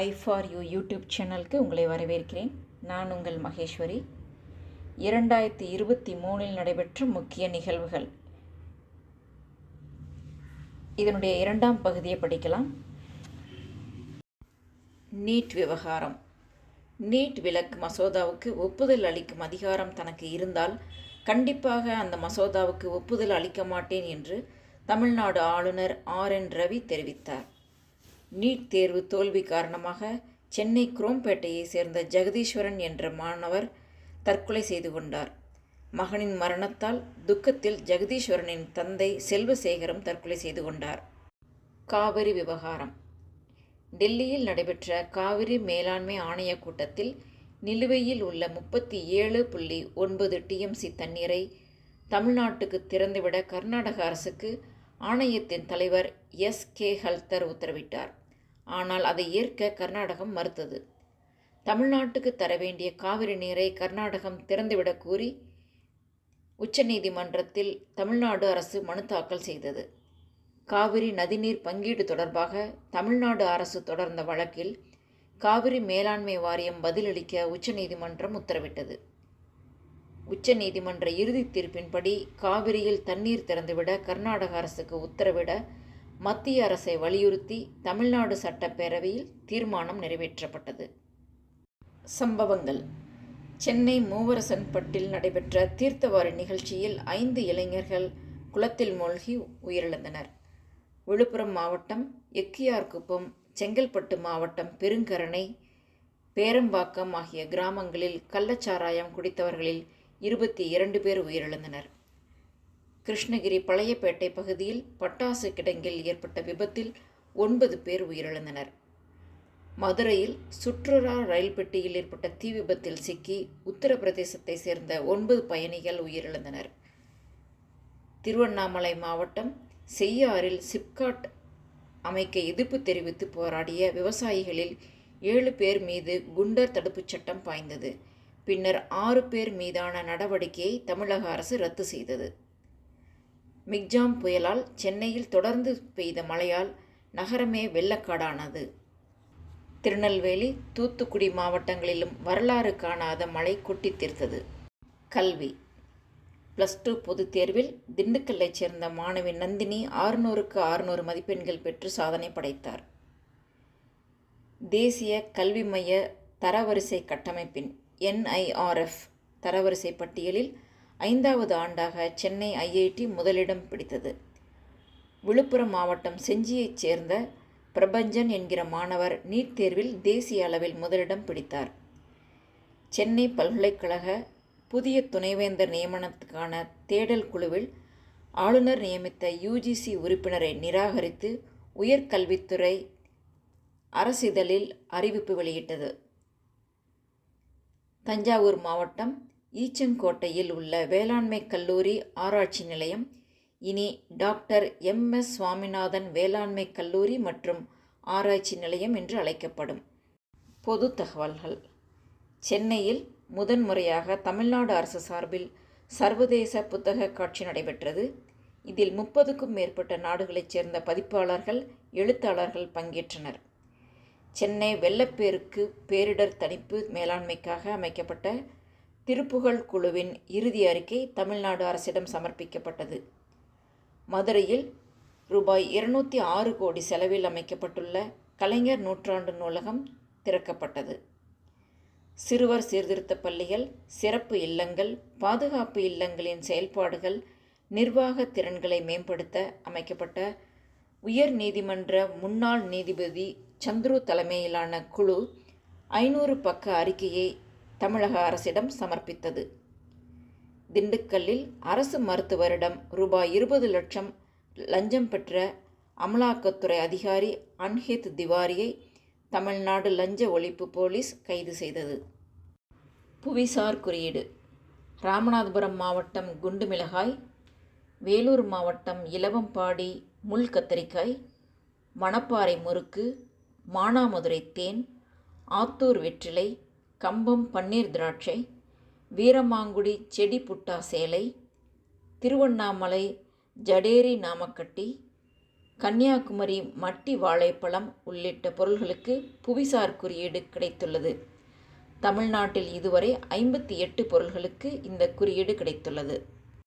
I for you YouTube சேனலுக்கு உங்களை வரவேற்கிறேன். நான் உங்கள் மகேஸ்வரி. இரண்டாயிரத்தி இருபத்தி மூணில் நடைபெற்ற முக்கிய நிகழ்வுகள். இதனுடைய இரண்டாம் பகுதியை படிக்கலாம். நீட் விவகாரம். நீட் விலக்கு மசோதாவுக்கு ஒப்புதல் அளிக்கும் அதிகாரம் தனக்கு இருந்தால் கண்டிப்பாக அந்த மசோதாவுக்கு ஒப்புதல் அளிக்க மாட்டேன் என்று தமிழ்நாடு ஆளுநர் ஆர் என் ரவி தெரிவித்தார். நீட் தேர்வு தோல்வி காரணமாக சென்னை குரோம்பேட்டையை சேர்ந்த ஜெகதீஸ்வரன் என்ற மாணவர் தற்கொலை செய்து கொண்டார். மகனின் மரணத்தால் துக்கத்தில் ஜெகதீஸ்வரனின் தந்தை செல்வசேகரம் தற்கொலை செய்து கொண்டார். காவிரி விவகாரம். டெல்லியில் நடைபெற்ற காவிரி மேலாண்மை ஆணைய கூட்டத்தில் நிலுவையில் உள்ள முப்பத்தி ஏழு புள்ளி ஒன்பது டிஎம்சி தண்ணீரை தமிழ்நாட்டுக்கு திறந்துவிட கர்நாடக அரசுக்கு ஆணையத்தின் தலைவர் எஸ் கே ஹல்தர் உத்தரவிட்டார். ஆனால் அதை ஏற்க கர்நாடகம் மறுத்தது. தமிழ்நாட்டுக்கு தர வேண்டிய காவிரி நீரை கர்நாடகம் திறந்துவிடக் கூறி உச்சநீதிமன்றத்தில் தமிழ்நாடு அரசு மனு தாக்கல் செய்தது. காவிரி நதிநீர் பங்கீடு தொடர்பாக தமிழ்நாடு அரசு தொடர்ந்த வழக்கில் காவிரி மேலாண்மை வாரியம் பதிலளிக்க உச்சநீதிமன்றம் உத்தரவிட்டது. உச்சநீதிமன்ற இறுதி தீர்ப்பின்படி காவிரியில் தண்ணீர் திறந்துவிட கர்நாடக அரசுக்கு உத்தரவிட மத்திய அரசை வலியுறுத்தி தமிழ்நாடு சட்டப்பேரவையில் தீர்மானம் நிறைவேற்றப்பட்டது. சம்பவங்கள். சென்னை மூவரசன்பட்டில் நடைபெற்ற தீர்த்தவாரி நிகழ்ச்சியில் ஐந்து இளைஞர்கள் குளத்தில் மூழ்கி உயிரிழந்தனர். விழுப்புரம் மாவட்டம் எக்கியார்குப்பம் செங்கல்பட்டு மாவட்டம் பெருங்கரணை பேரம்பாக்கம் ஆகிய கிராமங்களில் கள்ளச்சாராயம் குடித்தவர்களில் இருபத்தி இரண்டு பேர் உயிரிழந்தனர். கிருஷ்ணகிரி பழையப்பேட்டை பகுதியில் பட்டாசு கிடங்கில் ஏற்பட்ட விபத்தில் ஒன்பது பேர் உயிரிழந்தனர். மதுரையில் சுற்றுலா ரயில் பெட்டியில் ஏற்பட்ட தீ விபத்தில் சிக்கி உத்தரப்பிரதேசத்தை சேர்ந்த ஒன்பது பயணிகள் உயிரிழந்தனர். திருவண்ணாமலை மாவட்டம் செய்யாறில் சிப்காட் அமைக்க எதிர்ப்பு தெரிவித்து போராடிய விவசாயிகளில் ஏழு பேர் மீது குண்டர் தடுப்புச் சட்டம் பாய்ந்தது. பின்னர் ஆறு பேர் மீதான நடவடிக்கையை தமிழக அரசு ரத்து செய்தது. மிக்ஜாம் புயலால் சென்னையில் தொடர்ந்து பெய்த மழையால் நகரமே வெள்ளக்காடானது. திருநெல்வேலி தூத்துக்குடி மாவட்டங்களிலும் வரலாறு காணாத மழை கொட்டி தீர்த்தது. கல்வி. ப்ளஸ் டூ பொதுத் தேர்வில் திண்டுக்கல்லைச் சேர்ந்த மாணவி நந்தினி ஆறுநூறுக்கு ஆறுநூறு மதிப்பெண்கள் பெற்று சாதனை படைத்தார். தேசிய கல்வி மைய தரவரிசை கட்டமைப்பின் என்ஐஆர்எஃப் தரவரிசை பட்டியலில் ஐந்தாவது ஆண்டாக சென்னை ஐஐடி முதலிடம் பிடித்தது. விழுப்புரம் மாவட்டம் செஞ்சியைச் சேர்ந்த பிரபஞ்சன் என்கிற மாணவர் நீட் தேர்வில் தேசிய அளவில் முதலிடம் பிடித்தார். சென்னை பல்கலைக்கழக புதிய துணைவேந்தர் நியமனத்துக்கான தேடல் குழுவில் ஆளுநர் நியமித்த யுஜிசி உறுப்பினரை நிராகரித்து உயர்கல்வித்துறை அரசிதழில் அறிவிப்பு வெளியிட்டது. தஞ்சாவூர் மாவட்டம் ஈச்சங்கோட்டையில் உள்ள வேளாண்மை கல்லூரி ஆராய்ச்சி நிலையம் இனி டாக்டர் எம். எஸ். சுவாமிநாதன் வேளாண்மை கல்லூரி மற்றும் ஆராய்ச்சி நிலையம் என்று அழைக்கப்படும். பொது தகவல்கள். சென்னையில் முதன்முறையாக தமிழ்நாடு அரசு சார்பில் சர்வதேச புத்தக காட்சி நடைபெற்றது. இதில் முப்பதுக்கும் மேற்பட்ட நாடுகளைச் சேர்ந்த பதிப்பாளர்கள் எழுத்தாளர்கள் பங்கேற்றனர். சென்னை வெள்ளப்பேருக்கு பேரிடர் தணிப்பு மேலாண்மைக்காக அமைக்கப்பட்ட திருப்புகழ் குழுவின் இறுதி அறிக்கை தமிழ்நாடு அரசிடம் சமர்ப்பிக்கப்பட்டது. மதுரையில் ரூபாய் இருநூற்றி ஆறு கோடி செலவில் அமைக்கப்பட்டுள்ள கலைஞர் நூற்றாண்டு நூலகம் திறக்கப்பட்டது. சிறுவர் சீர்திருத்த பள்ளிகள் சிறப்பு இல்லங்கள் பாதுகாப்பு இல்லங்களின் செயல்பாடுகள் நிர்வாக திறன்களை மேம்படுத்த அமைக்கப்பட்ட உயர் நீதிமன்ற முன்னாள் நீதிபதி சந்துரு தலைமையிலான குழு ஐநூறு பக்க அறிக்கையை தமிழக அரசிடம் சமர்ப்பித்தது. திண்டுக்கல்லில் அரசு மருத்துவரிடம் ரூபாய் இருபது லட்சம் லஞ்சம் பெற்ற அமலாக்கத்துறை அதிகாரி அன்ஹித் திவாரியை தமிழ்நாடு லஞ்ச ஒழிப்பு போலீஸ் கைது செய்தது. புவிசார் குறியீடு. ராமநாதபுரம் மாவட்டம் குண்டு மிளகாய் வேலூர் மாவட்டம் இலவம்பாடி முள் கத்தரிக்காய் மணப்பாறை முறுக்கு மானாமதுரை தேன் ஆத்தூர் வெற்றிலை கம்பம் பன்னீர் திராட்சை வீரமாங்குடி செடி புட்டா சேலை திருவண்ணாமலை ஜடேரி நாமக்கட்டி கன்னியாகுமரி மட்டி வாழைப்பழம் உள்ளிட்ட பொருள்களுக்கு புவிசார் குறியீடு கிடைத்துள்ளது. தமிழ்நாட்டில் இதுவரை ஐம்பத்தி எட்டு பொருள்களுக்கு இந்த குறியீடு கிடைத்துள்ளது.